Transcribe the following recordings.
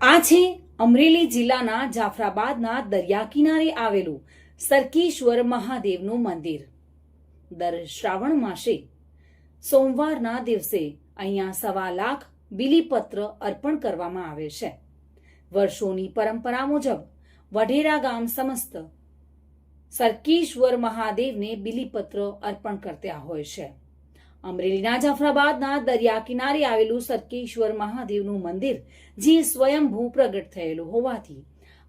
આ છે અમરેલી જિલ્લાના જાફરાબાદના દરિયા કિનારે આવેલું સરકીશ્વર મહાદેવનું મંદિર. દર શ્રાવણ માસે, સોમવારના દિવસે અહીંયા સવા લાખ બિલીપત્ર અર્પણ કરવામાં આવે છે. વર્ષોની પરંપરા મુજબ વઢેરા ગામ સમસ્ત સરકીશ્વર મહાદેવને બિલીપત્ર અર્પણ કરતા હોય છે. અમરેલીના જાફરાબાદના દરિયા કિનારે આવેલું સરકેશ્વર મહાદેવનું મંદિર જે સ્વયંભૂ પ્રગટ થયેલું હોવાથી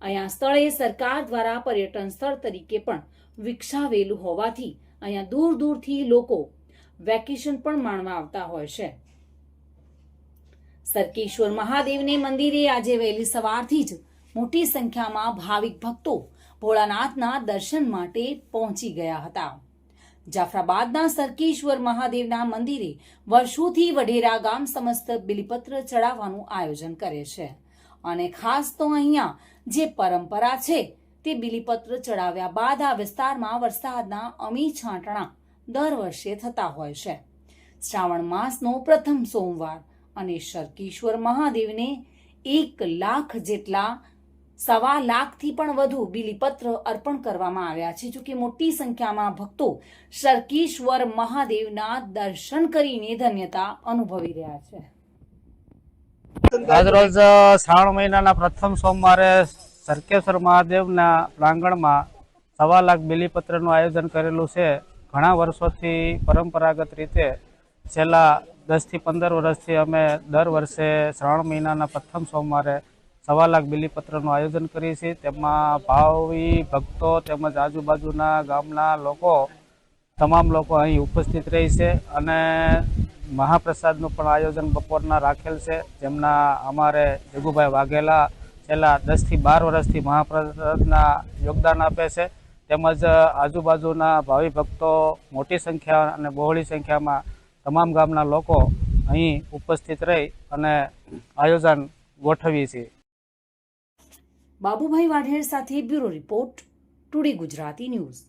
અહીંયા સ્થળે સરકાર દ્વારા પર્યટન સ્થળ તરીકે પણ વિકસાવેલું હોવાથી અહીંયા દૂર દૂરથી લોકો વેકેશન પણ માણવા આવતા હોય છે. સરકેશ્વર મહાદેવને મંદિરે આજે વહેલી સવારથી જ મોટી સંખ્યામાં ભાવિક ભક્તો ભોળાનાથના દર્શન માટે પહોંચી ગયા હતા. જાફરાબાદના સરકેશ્વર મહાદેવના મંદિરે વર્ષોથી વઢેરા ગામ સમસ્ત બિલીપત્ર ચડાવવાનું આયોજન કરે છે. અને ખાસ તો અહીંયા જે પરંપરા છે તે બિલીપત્ર ચડાવ્યા બાદ આ વિસ્તારમાં વરસાદના અમી છાંટણા દર વર્ષે થતા હોય છે. શ્રાવણ માસનો પ્રથમ સોમવાર અને સરકીશ્વર મહાદેવને એક લાખ જેટલા સવા લાખથી પણ વધુ બિલીપત્ર અર્પણ કરવામાં આવ્યા છે. જોકે મોટી સંખ્યામાં ભક્તો શર્કીશ્વર મહાદેવના દર્શન કરીને ધન્યતા અનુભવી રહ્યા છે. આજરોજ શ્રાવણ મહિનાના પ્રથમ સોમવારે સરકેશ્વર મહાદેવના પ્રાંગણમાં સવા લાખ બિલીપત્રનું આયોજન કરેલું છે. ઘણા વર્ષોથી પરંપરાગત રીતે છેલ્લા દસથી પંદર વર્ષથી અમે દર વર્ષે શ્રાવણ મહિનાના પ્રથમ સોમવારે સવા લાખ બિલીપત્રનું આયોજન કરીએ છીએ. તેમાં ભાવિ ભક્તો તેમજ આજુબાજુના ગામના લોકો, તમામ લોકો અહીં ઉપસ્થિત રહી છે અને મહાપ્રસાદનું પણ આયોજન બપોરના રાખેલ છે. જેમના અમારે જગુભાઈ વાઘેલા છેલ્લા દસથી બાર વર્ષથી મહાપ્રસાદના યોગદાન આપે છે. તેમજ આજુબાજુના ભાવિ ભક્તો મોટી સંખ્યા અને બહોળી સંખ્યામાં તમામ ગામના લોકો અહીં ઉપસ્થિત રહી અને આયોજન ગોઠવીએ છીએ. બાબુભાઈ વાઢેર સાથે bureau report today Gujarati news.